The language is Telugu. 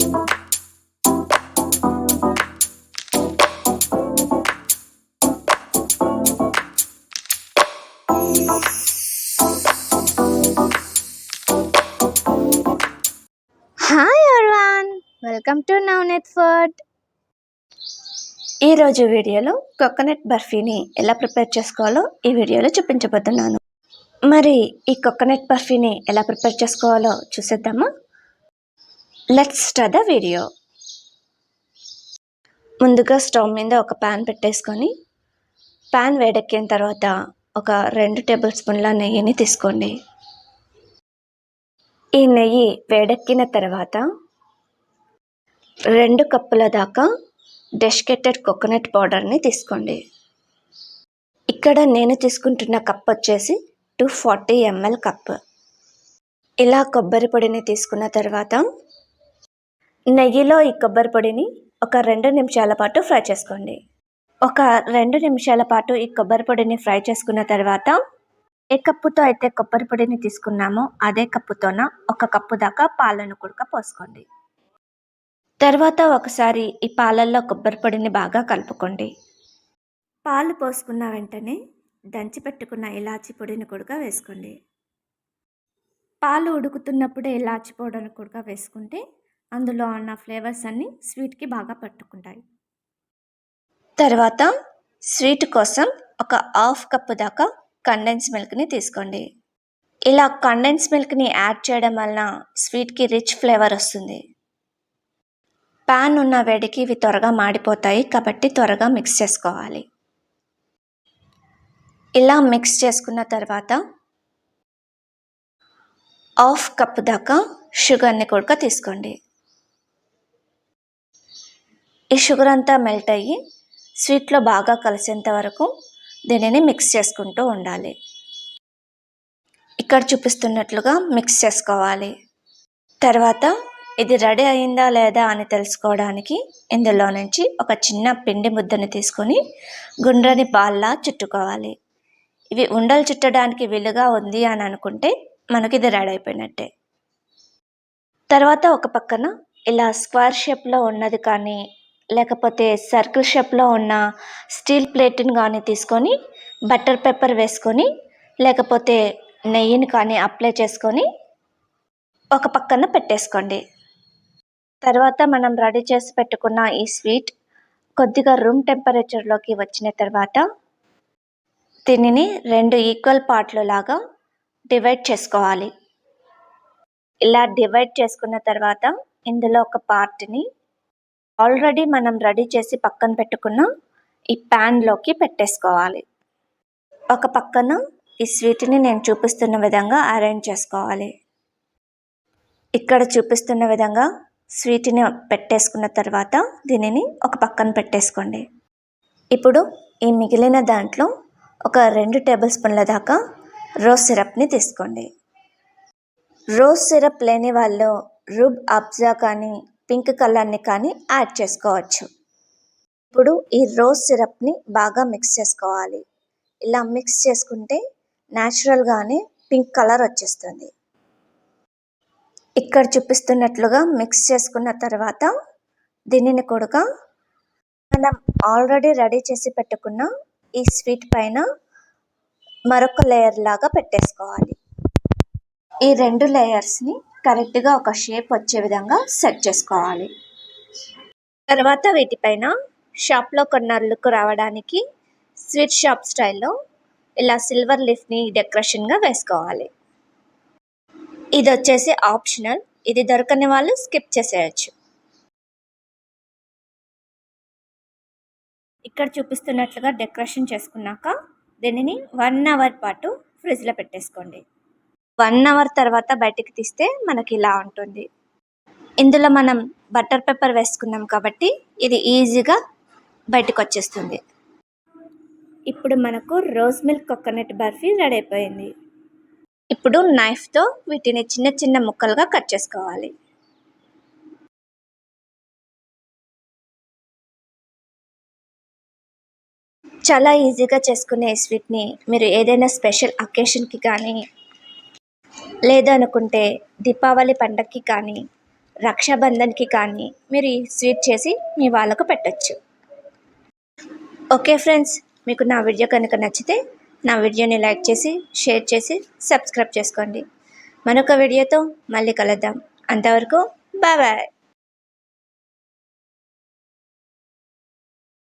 Hi everyone! Welcome to Navneet food ఈరోజు వీడియోలో కోకోనట్ బర్ఫీని ఎలా ప్రిపేర్ చేసుకోవాలో ఈ వీడియోలో చూపించబోతున్నాను. మరి ఈ కోకోనట్ బర్ఫీని ఎలా ప్రిపేర్ చేసుకోవాలో చూసేద్దామా? Let's start the video. ముందుగా స్టవ్ మీద ఒక ప్యాన్ పెట్టేసుకొని ప్యాన్ వేడెక్కిన తర్వాత ఒక రెండు టేబుల్ స్పూన్ల నెయ్యిని తీసుకోండి. ఈ నెయ్యి వేడెక్కిన తర్వాత రెండు కప్పుల దాకా డెస్కెటెడ్ కోకోనట్ పౌడర్ని తీసుకోండి. ఇక్కడ నేను తీసుకుంటున్న కప్ వచ్చేసి టూ ఫార్టీ ఎంఎల్ కప్. ఇలా కొబ్బరి పొడిని తీసుకున్న తర్వాత నెయ్యిలో ఈ కొబ్బరి పొడిని ఒక రెండు నిమిషాల పాటు ఫ్రై చేసుకోండి. ఒక రెండు నిమిషాల పాటు ఈ కొబ్బరి పొడిని ఫ్రై చేసుకున్న తర్వాత ఏ కప్పుతో అయితే కొబ్బరి పొడిని తీసుకున్నామో అదే కప్పుతోన ఒక కప్పు దాకా పాలను కుడక పోసుకోండి. తర్వాత ఒకసారి ఈ పాలల్లో కొబ్బరి పొడిని బాగా కలుపుకోండి. పాలు పోసుకున్న వెంటనే దంచి పెట్టుకున్న ఇలాచి పొడిని కూడా వేసుకోండి. పాలు ఉడుకుతున్నప్పుడే ఇలాచి పొడిని కూడా వేసుకుంటే అందులో ఉన్న ఫ్లేవర్స్ అన్నీ స్వీట్కి బాగా పట్టుకుంటాయి. తర్వాత స్వీట్ కోసం ఒక హాఫ్ కప్పు దాకా కండెన్స్ మిల్క్ని తీసుకోండి. ఇలా కండెన్స్ మిల్క్ని యాడ్ చేయడం వలన స్వీట్కి రిచ్ ఫ్లేవర్ వస్తుంది. ప్యాన్ ఉన్న వేడికి ఇవి త్వరగా మాడిపోతాయి కాబట్టి త్వరగా మిక్స్ చేసుకోవాలి. ఇలా మిక్స్ చేసుకున్న తర్వాత హాఫ్ కప్ దాకా షుగర్ని కూడా తీసుకోండి. ఈ షుగర్ అంతా మెల్ట్ అయ్యి స్వీట్లో బాగా కలిసేంత వరకు దీనిని మిక్స్ చేసుకుంటూ ఉండాలి. ఇక్కడ చూపిస్తున్నట్లుగా మిక్స్ చేసుకోవాలి. తర్వాత ఇది రెడీ అయిందా లేదా అని తెలుసుకోవడానికి ఇందులో నుంచి ఒక చిన్న పిండి ముద్దని తీసుకొని గుండ్రని బాల్లా చుట్టుకోవాలి. ఇవి ఉండలు చుట్టడానికి వీలుగా ఉంది అని అనుకుంటే మనకి ఇది రెడీ అయిపోయినట్టే. తర్వాత ఒక పక్కన ఇలా స్క్వేర్ షేప్లో ఉన్నది కానీ లేకపోతే సర్కిల్ షేప్లో ఉన్న స్టీల్ ప్లేట్ని కానీ తీసుకొని బటర్ పెప్పర్ వేసుకొని లేకపోతే నెయ్యిని కానీ అప్లై చేసుకొని ఒక పక్కన పెట్టేసుకోండి. తర్వాత మనం రెడీ చేసి పెట్టుకున్న ఈ స్వీట్ కొద్దిగా రూమ్ టెంపరేచర్లోకి వచ్చిన తర్వాత దీనిని రెండు ఈక్వల్ పార్ట్లు లాగా డివైడ్ చేసుకోవాలి. ఇలా డివైడ్ చేసుకున్న తర్వాత ఇందులో ఒక పార్ట్ని ఆల్రెడీ మనం రెడీ చేసి పక్కన పెట్టుకున్న ఈ ప్యాన్లోకి పెట్టేసుకోవాలి. ఒక పక్కన ఈ స్వీట్ని నేను చూపిస్తున్న విధంగా అరేంజ్ చేసుకోవాలి. ఇక్కడ చూపిస్తున్న విధంగా స్వీట్ని పెట్టేసుకున్న తర్వాత దీనిని ఒక పక్కన పెట్టేసుకోండి. ఇప్పుడు ఈ మిగిలిన దాంట్లో ఒక రెండు టేబుల్ స్పూన్ల దాకా రోజ్ సిరప్ని తీసుకోండి. రోజ్ సిరప్ లేని వాళ్ళు రుబ్ అబ్జా కానీ పింక్ కలర్ని కానీ యాడ్ చేసుకోవచ్చు. ఇప్పుడు ఈ రోజ్ సిరప్ని బాగా మిక్స్ చేసుకోవాలి. ఇలా మిక్స్ చేసుకుంటే న్యాచురల్గానే పింక్ కలర్ వచ్చేస్తుంది. ఇక్కడ చూపిస్తున్నట్లుగా మిక్స్ చేసుకున్న తర్వాత దీనిని కూడా మనం ఆల్రెడీ రెడీ చేసి పెట్టుకున్న ఈ స్వీట్ పైన మరొక లేయర్ లాగా పెట్టేసుకోవాలి. ఈ రెండు లేయర్స్ని కరెక్ట్గా ఒక షేప్ వచ్చే విధంగా సెట్ చేసుకోవాలి. తర్వాత వీటిపైన షాప్లో కొన్న లుక్ రావడానికి స్వీట్ షాప్ స్టైల్లో ఇలా సిల్వర్ లీఫ్ని డెకరేషన్గా వేసుకోవాలి. ఇది వచ్చేసి ఆప్షనల్. ఇది దొరకని వాళ్ళు స్కిప్ చేసేయచ్చు. ఇక్కడ చూపిస్తున్నట్లుగా డెకరేషన్ చేసుకున్నాక దీనిని వన్ అవర్ పాటు ఫ్రిడ్జ్లో పెట్టేసుకోండి. వన్ అవర్ తర్వాత బయటికి తీస్తే మనకి ఇలా ఉంటుంది. ఇందులో మనం బటర్ పేపర్ వేసుకున్నాం కాబట్టి ఇది ఈజీగా బయటకు వచ్చేస్తుంది. ఇప్పుడు మనకు rose milk coconut barfi ready అయిపోయింది. ఇప్పుడు నైఫ్తో వీటిని చిన్న చిన్న ముక్కలుగా కట్ చేసుకోవాలి. చాలా ఈజీగా చేసుకునే స్వీట్ని మీరు ఏదైనా స్పెషల్ అకేషన్కి కానీ లేదనుకుంటే దీపావళి పండగకి కానీ రక్షాబంధన్కి కానీ మీరు ఈ స్వీట్ చేసి మీ వాళ్ళకు పెట్టచ్చు. ఓకే ఫ్రెండ్స్ మీకు నా వీడియో కనుక నచ్చితే నా వీడియోని లైక్ చేసి షేర్ చేసి సబ్స్క్రైబ్ చేసుకోండి. మరొక వీడియోతో మళ్ళీ కలుద్దాం. అంతవరకు బాయ్ బాయ్.